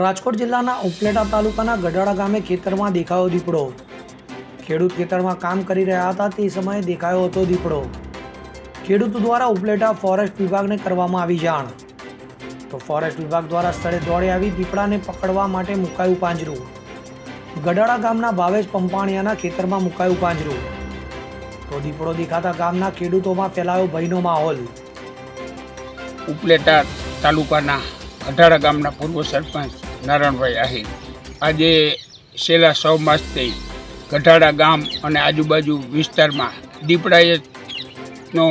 રાજકોટ જિલ્લાના ઉપલેટા તાલુકાના ગઢડા ગામે ખેતરમાં દેખાયો દીપડો. ખેડૂત ખેતરમાં કામ કરી રહ્યા હતા તે સમયે દેખાયો હતો દીપડો. ખેડૂતો દ્વારા ઉપલેટા ફોરેસ્ટ વિભાગને કરવામાં આવી જાણ. તો ફોરેસ્ટ વિભાગ દ્વારા સ્થળે દોડી આવી દીપડાને પકડવા માટે મુકાયું પાંજરું. ગઢાડા ગામના ભાવેશ પંપાણિયાના ખેતરમાં મુકાયું પાંજરું. તો દીપડો દેખાતા ગામના ખેડૂતોમાં ફેલાયો ભયનો માહોલ. ઉપલેટા તાલુકાના અઢારા ગામના પૂર્વ સરપંચ નારાયણભાઈ આહિર. આજે છેલ્લા સૌ માસથી ગઢાડા ગામ અને આજુબાજુ વિસ્તારમાં દીપડાએ નો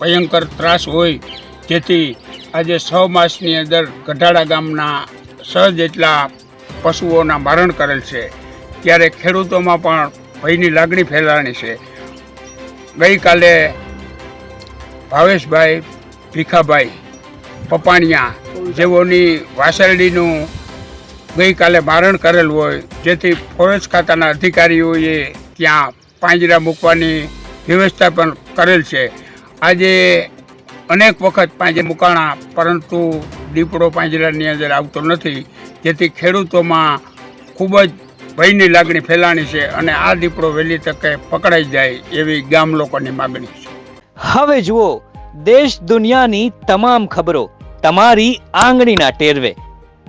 ભયંકર ત્રાસ હોય, જેથી આજે છ માસની અંદર ગઢાડા ગામના સ જેટલા પશુઓના મરણ કરેલ છે. ત્યારે ખેડૂતોમાં પણ ભયની લાગણી ફેલાણી છે. ગઈકાલે ભાવેશભાઈ ભીખાભાઈ પપાણિયા જેઓની વાસરડીનું ગઈકાલે મારણ કરેલ હોય, જેથી ફોરેસ્ટ ખાતાના અધિકારીઓએ ત્યાં પાંજરા મૂકવાની વ્યવસ્થા પણ કરેલ છે. આજે અનેક વખત પાંજરા મૂકાણા, પરંતુ દીપડો પાંજરાની અંદર આવતો નથી, જેથી ખેડૂતોમાં ખૂબ જ ભયની લાગણી ફેલાણી છે અને આ દીપડો વહેલી તકે પકડાઈ જાય એવી ગામ લોકોની માગણી છે. હવે જુઓ, દેશ દુનિયાની તમામ ખબરો તમારી આંગળીના ટેરવે.